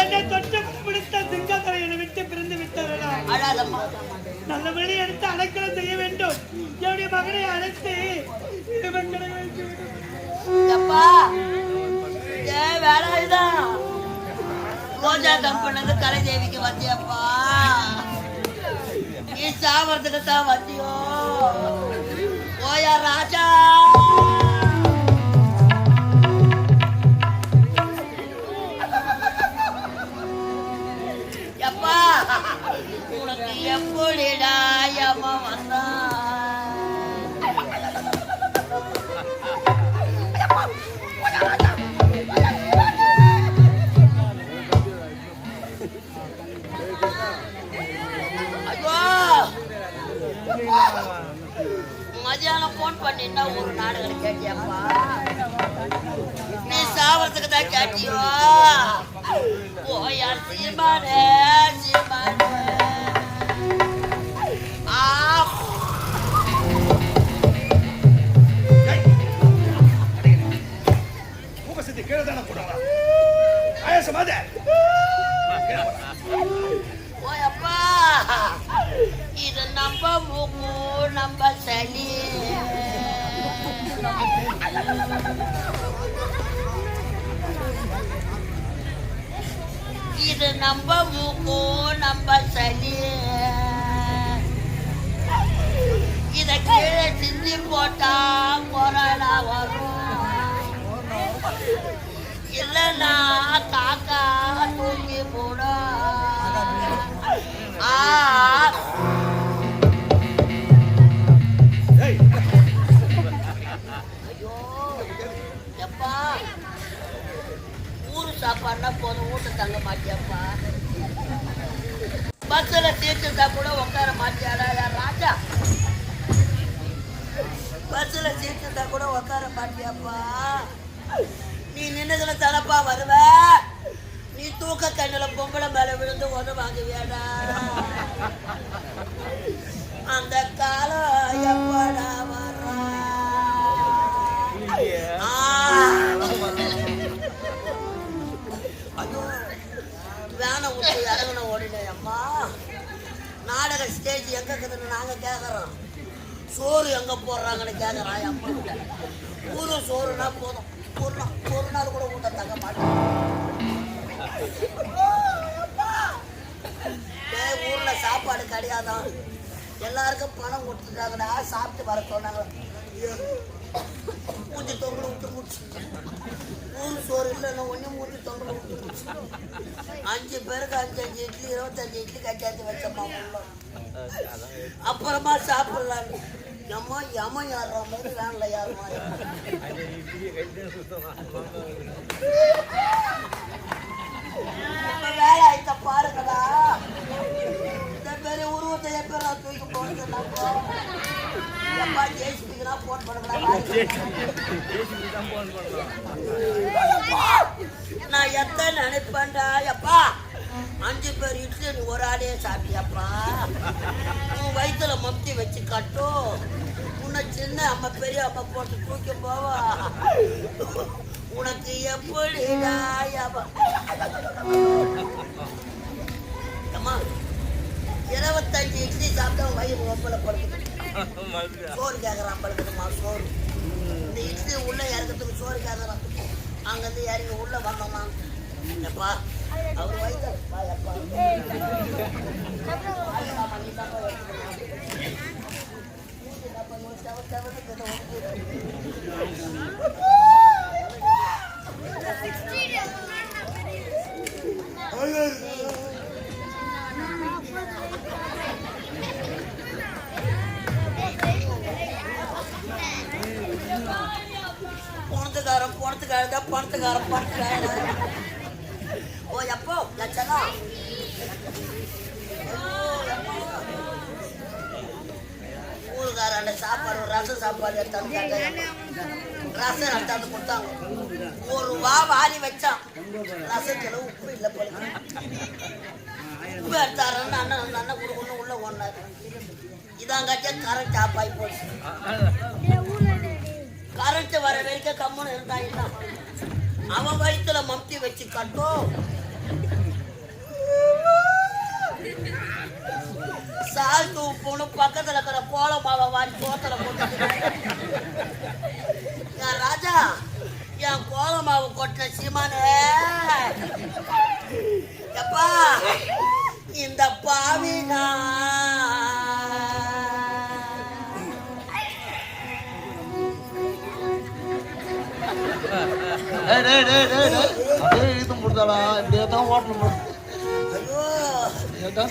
என்னை தொட்டு பிடித்த சிங்கங்களை என்னை விட்டு பிரிந்து விட்டதா நல்லபடி எடுத்து அடைக்கலம் செய்ய வேண்டும். என்னுடைய மகனை அழைத்து இவர்களை வேலை இதான் ரோஜா கம்பெனிக்கு கலைதேவிக்கு வந்தியப்பா நீ சாவறதுக்கு வந்தியோ ஓயா ராஜா. எப்பா உனக்கு எப்படிடா மதியானம் போன் பண்ணிருந்தா ஒரு நாடகம் கேட்டியாப்பா? நீ சாவறதுக்கு தான் கேட்டியோ? போயா சீமானே சீமானே. ஆ மூக்க சித்தி கீழே தானே போடுறா? ஆயாசமாத ஓயப்பா இது நம்ம மூக்கு நம்ம இது நம்ம மூக்கு நம்ம சளி இத கீழே சிந்தி போட்டா கொரோனா வரும் இல்லைன்னா காக்கா தூங்கி போடும் ஆ வாங்குவியாடா அந்த காலம் எப்படா வரா ஆ. ஐயோ, வேனை விட்டு இறங்கின ஓடினேன் அம்மா. நாடக ஸ்டேஜ் எங்க இருக்குதுன்னு நாங்க கேக்குறோம். சோறு எங்க போடுறாங்கன்னு கேக்குறான் அம்மா கிட்ட. ஊரு சோறுனா போதும். ஒரு நாள் ஒரு நாள் கூட ஊட்ட தங்க மாட்டேன். டேய், ஊர்ல சாப்பாடு கிடையாதான். எல்லாருக்கும் பணம் கொடுத்துட்டாங்கடா சாப்பிட்டு வர சொன்னாங்க. மூஞ்சி தொங்கல விட்டு முடிச்சு. மூணு சோறு இல்லைன்னா ஒன்றும் மூஞ்சி தொங்கல விட்டு முடிச்சு. அஞ்சு பேருக்கு அஞ்சு அஞ்சு இட்லி இருபத்தஞ்சு இட்லி கச்சாத்தி வச்சம்மா உள்ள. அப்புறமா சாப்பிடலான்னு. எம்மா யம யாரா மாதிரி வேன்ல யாருமா நம்ம வேலை ஆயிட்ட பாருங்கடா இந்த பெரிய உருவத்தை எப்ப நான் தூக்கி போறது எப்பா ஜேசிபிக்கு தான் போன் பண்ணுறா நான் எத்தனை நினைப்பேன்டா எப்பா அஞ்சு பேர் இட்லி நீ ஒரு ஆளே சாப்பிட்டியாப்பா? உன் வயிற்றுல மம்தி வச்சு கட்டும். உன்னை சின்ன அம்மா பெரிய அம்மா போட்டு தூக்கி போவா. உனக்கு எப்படிடா? அம்மா இருபத்தஞ்சு இட்லி சாப்பிட்டா வயிறு ஒம்பளை படுக்குது சோறு கேட்குறான் படுக்குதுமா சோறு. இட்லி உள்ள இறக்கிறதுக்கு சோறு கேட்குறான் அங்கேருந்து இறங்கி உள்ள வரணுமா எப்பா அவர் ஆயிரமா, நீ அழகாக பணத்துக்கார பணத்துக்கார ஓ எப்போ? லட்சனா ஊருக்காராண்ட சாப்பாடு ரசம் சாப்பாடு எடுத்தாங்க ரசம் எடுத்தாந்து கொடுத்தாங்க ஒரு வா வாரி வச்சான். ரசத்தில் உப்பு இல்லை போல உப்பு எடுத்தாருன்னு அண்ணன் அந்த அண்ணன் கொடுக்கணும் உள்ள ஒன்றாரு இதாங்காச்சும் கரண்ட் ஆப் ஆகி போச்சு. கரண்ட் வர வரைக்கும் கம்முன்னு இருந்தாங்கன்னா அவன் வயிற்றுல மம்தி வச்சு கட்டும். சால் உப்புன்னு பக்கத்துல இருக்கிற கோல மாவை வாரி கோத்தல போட்டு ராஜா என் கோல மாவு கொட்டின சீமானே. எப்பா இந்த பாவினா. டேய் டேய் டேய் டேய். அப்படியே இழுத்து முடிச்சாடா இப்படியே தான் ஓட்டணும் இதான்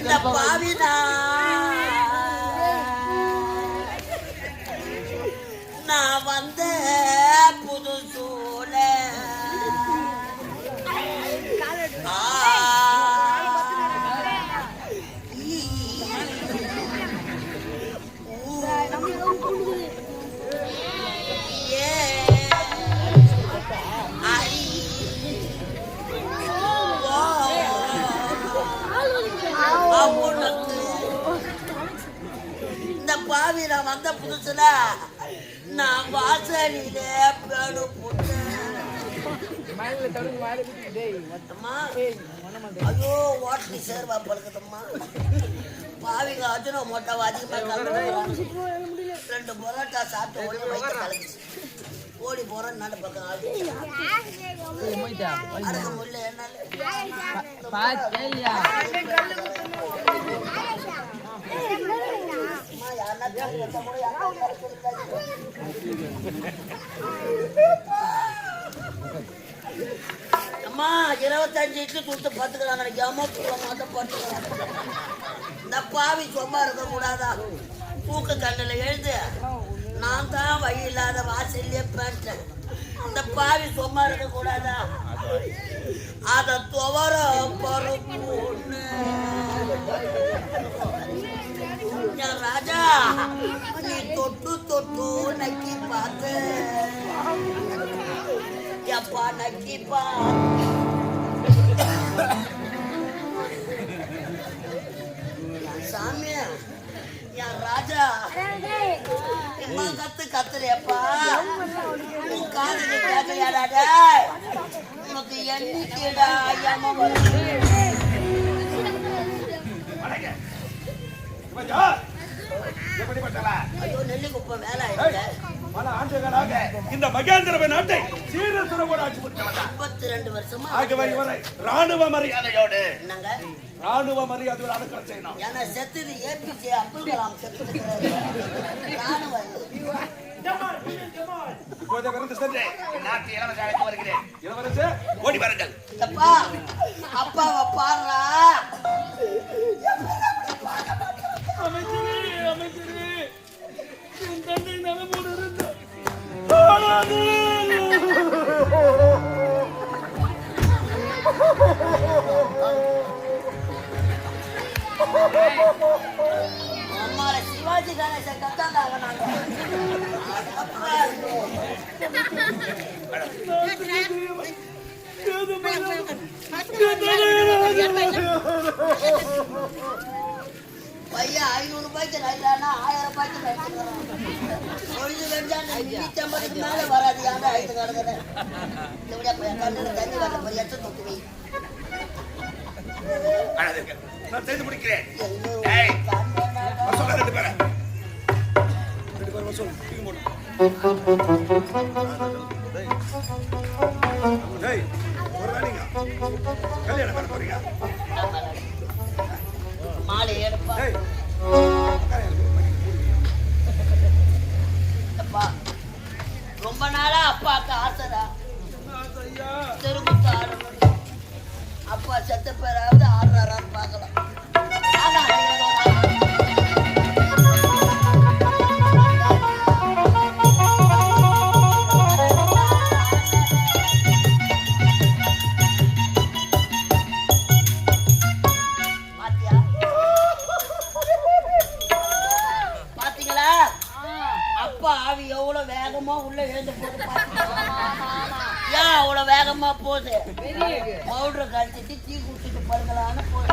பாவி நான் வந்த புதுசுல நான் வாசலிலே பேடு ஐயோ ஓட்டி சேர்வா பழுக்குதம்மா பாவிங்க அஜுனோ மோட்டாவை அதிகமாக ரெண்டு பரோட்டா சாப்பிட்டு ஓடி வயிற்று கலந்துச்சு ஓடி போறேன் நடு பக்கம் அடக்க முடியல என்னால. அம்மா, இருபத்தஞ்சு இட்லி கொடுத்து பார்த்துக்கலாம் நினைக்காம தூக்க மாட்டோம் பத்துக்கிறான் இந்த பாவி சும்மா இருக்க கூடாதா? தூக்க கண்ணில் எழுது நான் தான் வழி இல்லாத வாசல்லே பேட்டேன் இந்த பாவி சும்மா இருக்க கூடாதா? அத துவர பருப்பு எப்பா நக்கிப்பா சாமி என் ராஜா. எம்மா கத்து கத்துறியப்பா. உன் காதுல கேட்கலையாடா? உனக்கு எண்ணிக்கைடா ஐயாம வருது இந்த மகேந்திரவ நாட்டை சீரசுரவோடு ஆட்சி புரிந்தவன் முப்பத்தி ரெண்டு வருஷமா இவரை ராணுவ மரியாதையோடு என்னங்க? ராணுவ மரியாதையோடு அடக்கம் செய்யணும். ஏன்னா செத்துது ஏபிஜே அப்துல் கலாம் செத்து ராணுவம் இப்போது விருந்து சென்று. நாட்டு இளவரசி அழைத்து வருகிறேன். இளவரசு ஓடி வாருங்கள். அப்பா அப்பாவை பாடுறா. சிவாஜி கணேசன் கத்தாண்டாங்க நாங்க பையன் ஐநூறு ரூபாய்க்கு நைலானா ஆயிரம் ரூபாய்க்கு நடிச்சுக்கிறான் பொழுது வெஞ்சா ஐம்பதுக்கு மேல வராது யாரும் ஐந்து கிடக்குறேன் தண்ணி வரல போய் எச்ச நான் செய்து முடிக்கிறேன் சொல்ல ரெண்டு பேரை. கல்யாணம் பண்ண போறீங்க? மாலை எடுப்பா டேய் அப்பா ரொம்ப நாளா அப்பாவுக்கு ஆசைடா தெருமுத்து அப்பா செத்த பேராவது ஆடுறாரான்னு பார்க்கலாம் போகுது பவுடர் கழிச்சிட்டு டீ குடிச்சிட்டு படுக்கலான்னு போகுது